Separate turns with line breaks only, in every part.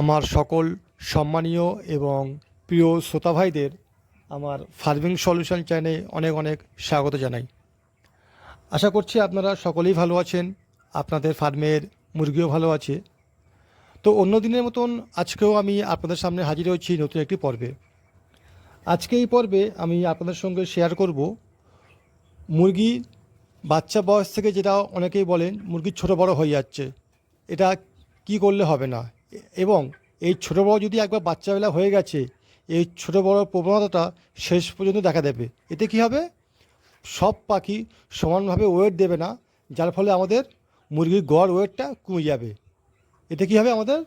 আমার সকল সম্মানীয় এবং প্রিয় শ্রোতা ভাইদের আমার ফার্মিং সলিউশন চ্যানেলে অনেক অনেক স্বাগত জানাই। আশা করছি আপনারা সকলেই ভালো আছেন, আপনাদের ফার্মের মুরগিও ভালো আছে। তো অন্য দিনের মতন আজকেও আমি আপনাদের সামনে হাজির হয়েছি নতুন একটি পর্বে। আজকে এই পর্বে আমি আপনাদের সঙ্গে শেয়ার করব মুরগি বাচ্চা বয়স থেকে যেটা অনেকেই বলেন, মুরগি ছোট বড় হয়ে যাচ্ছে, এটা কি করলে হবে না? এবং এই ছোট বড় যদি একবার বাচ্চাবেলা হয়ে গেছে, এই ছোট বড় প্রবণতাটা শেষ পর্যন্ত দেখা দেবে। এতে কি হবে? সব পাখি সমানভাবে ওয়েট দেবে না, যার ফলে আমাদের মুরগির গড় ওয়েটটা কমে যাবে। এতে কি হবে আমাদের?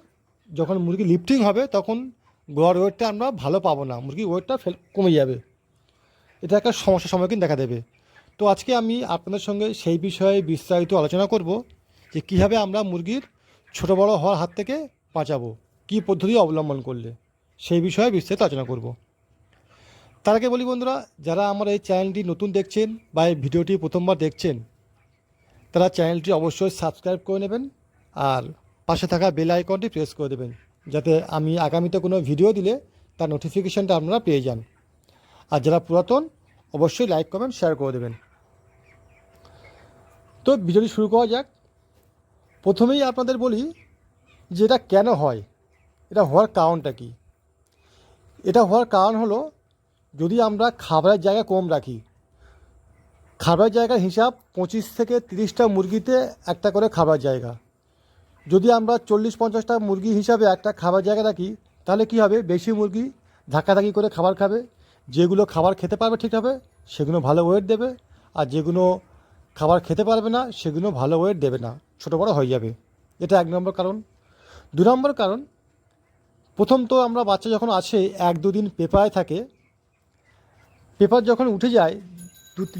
যখন মুরগি লিফটিং হবে, তখন গড় ওয়েটটা আমরা ভালো পাবো না, মুরগির ওয়েটটা ফেল, কমে যাবে। এটা একটা সমস্যার সম্মুখীন দেখা দেবে। তো আজকে আমি আপনাদের সঙ্গে সেই বিষয়ে বিস্তারিত আলোচনা করব যে কীভাবে আমরা মুরগির ছোট বড় হওয়ার হাত থেকে বাঁচাবো। কী পদ্ধতি অবলম্বন করলে? সেই বিষয়ে বিস্তারিত আলোচনা করব। তার আগে বলি বন্ধুরা, যারা আমার এই চ্যানেলটি নতুন দেখছেন বা এই ভিডিওটি প্রথমবার দেখছেন, তারা চ্যানেলটি অবশ্যই সাবস্ক্রাইব করে নেবেন আর পাশে থাকা বেল আইকনটি প্রেস করে দেবেন, যাতে আমি আগামীতে কোনো ভিডিও দিলে তার নোটিফিকেশানটা আপনারা পেয়ে যান। আর যারা পুরাতন, অবশ্যই লাইক, কমেন্ট, শেয়ার করে দেবেন। তো ভিডিওটি শুরু করা যাক। প্রথমেই আপনাদের বলি যে এটা কেন হয়? এটা হওয়ার কারণটা কি? এটা হওয়ার কারণ হলো, যদি আমরা খাবারের জায়গা কম রাখি, খাবারের জায়গার হিসাব পঁচিশ থেকে তিরিশটা মুরগিতে একটা করে খাবার জায়গা। যদি আমরা চল্লিশ পঞ্চাশটা মুরগি হিসাবে একটা খাবার জায়গা রাখি, তাহলে কি হবে? বেশি মুরগি ধাক্কাধাক্কি করে খাবার খাবে, যেগুলো খাবার খেতে পারবে ঠিকভাবে সেগুলো ভালো ওয়েট দেবে, আর যেগুলো খাবার খেতে পারবে না, সেগুলো ভালো ওয়েট দেবে না, ছোটো বড়ো হয়ে যাবে। এটা এক নম্বর কারণ। দু নম্বর কারণ, প্রথম তো আমরা বাচ্চা যখন আছে, এক দুদিন পেপারে থাকে, পেপার যখন উঠে যায়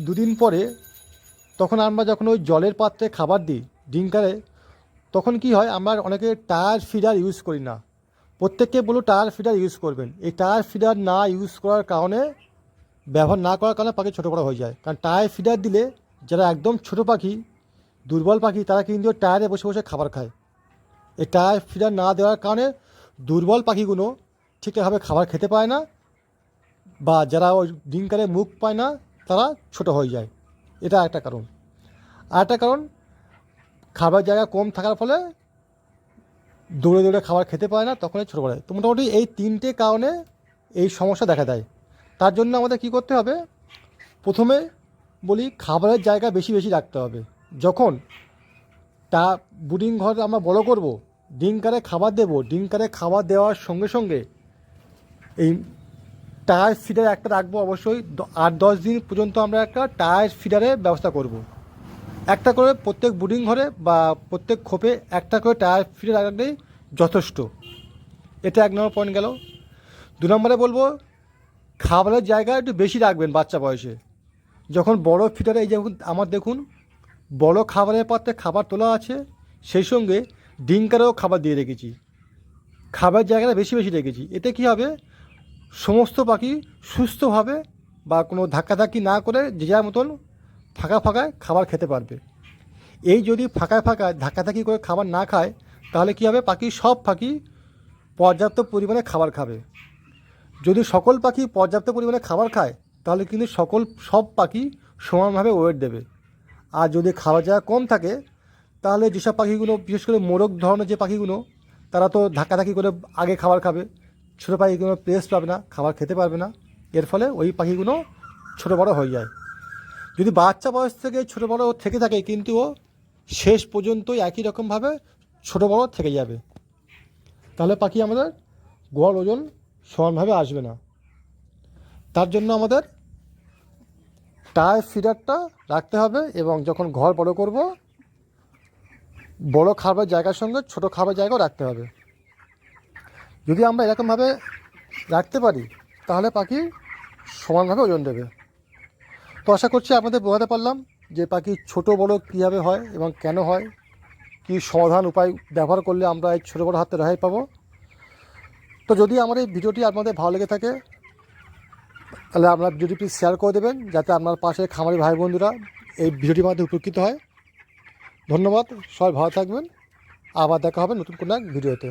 দুদিন পরে তখন আমরা যখন ওই জলের পাত্রে খাবার দিই ড্রিঙ্কারে তখন কি হয়, আমরা অনেকে টায়ার ফিডার ইউজ করি না। প্রত্যেককে বলো টায়ার ফিডার ইউজ করবেন। এই টায়ার ফিডার না ইউজ করার কারণে, ব্যবহার না করার কারণে পাখি ছোটো বড়ো হয়ে যায়। কারণ টায়ার ফিডার দিলে যারা একদম ছোট পাখি, দুর্বল পাখি, তারা কিন্তু টায়ারে বসে বসে খাবার খায়। এই টায়ার ফিডার না দেওয়ার কারণে দুর্বল পাখিগুলো ঠিকঠাকভাবে খাবার খেতে পায় না বা যারা ওই ড্রিঙ্কারে মুখ পায় না, তারা ছোট হয়ে যায়। এটা একটা কারণ। আর একটা কারণ, খাবার জায়গা কম থাকার ফলে দৌড়ে দৌড়ে খাবার খেতে পায় না, তখনই ছোটো হয় তো মোটামুটি এই তিনটে কারণে এই সমস্যা দেখা দেয়। তার জন্য আমাদের কি করতে হবে? প্রথমে বলি, খাবারের জায়গা বেশি বেশি রাখতে হবে। যখন তা বুডিং ঘর আমরা বড় করব ডিঙ্কারে খাবার দেবো। ডিঙ্কারে খাবার দেওয়ার সঙ্গে সঙ্গে এই টায়ার ফিডার একটা রাখব অবশ্যই। আট, দশ দিন পর্যন্ত আমরা একটা টায়ার ফিডারের ব্যবস্থা করব। একটা করে প্রত্যেক বুডিং ঘরে বা প্রত্যেক খোপে একটা করে টায়ার ফিডার রাখলেই যথেষ্ট। এটা এক নম্বর পয়েন্ট গেল। দু নম্বরে বলব, খাবারের জায়গা একটু বেশি রাখবেন বাচ্চা বয়সে। যখন বড় ফিডারে এই যেমন আমার দেখুন, বড় খাবারের পাত্রে খাবার তোলা আছে, সেই সঙ্গে ডিঙ্কারেও খাবার দিয়ে রেখেছি। খাবার জায়গাটা বেশি বেশি রেখেছি। এতে কি হবে? সমস্ত পাখি সুস্থভাবে বা কোনো ধাক্কাধাক্কি না করে যে যার মতন ফাঁকা ফাঁকায় খাবার খেতে পারবে। এই যদি ফাঁকায় ফাঁকায় ধাক্কাধাক্কি করে খাবার না খায়, তাহলে কি হবে? পাখি সব পাখি পর্যাপ্ত পরিমাণে খাবার খাবে। যদি সকল পাখি পর্যাপ্ত পরিমাণে খাবার খায়, তাহলে কিন্তু সকল, সব পাখি সমানভাবে ওয়েট দেবে। আর যদি খাওয়া জায়গা কম থাকে তাহলে যেসব পাখিগুলো, বিশেষ করে মোরগ ধরনের যে পাখিগুলো, তারা তো ধাক্কাধাক্কি করে আগে খাবার খাবে। ছোটো পাখিগুলো প্রেস পাবে না, খাবার খেতে পারবে না। এর ফলে ওই পাখিগুলো ছোটো বড়ো হয়ে যায়। যদি বাচ্চা বয়স থেকে ছোটো বড়ো থেকে থাকে, কিন্তু ও শেষ পর্যন্তই একই রকমভাবে ছোটো বড়ো থেকে যাবে। তাহলে পাখি আমাদের গড় ওজন সমানভাবে আসবে না। তার জন্য আমাদের টায়ার ফিডারটা রাখতে হবে এবং যখন ঘর বড় করব বড় খাবার জায়গার সঙ্গে ছোট খাবার জায়গাও রাখতে হবে। যদি আমরা এরকমভাবে রাখতে পারি, তাহলে পাখি সমানভাবে ওজন দেবে। তো আশা করছি আপনাদের বোঝাতে পারলাম যে পাখি ছোট বড় কীভাবে হয় এবং কেন হয়, কী সমাধান উপায় ব্যবহার করলে আমরা এই ছোটো বড়ো হাতে রেহাই পাবো। তো যদি আমার এই ভিডিওটি আপনাদের ভালো লেগে থাকে, তাহলে আপনার ভিডিওটি প্লিজ শেয়ার করে দেবেন, যাতে আপনার পাশে খামারি ভাই বন্ধুরা এই ভিডিওটির মাধ্যমে উপকৃত হয়। ধন্যবাদ সবাই ভালো থাকবেন। আবার দেখা হবে নতুন কোনো এক ভিডিওতে।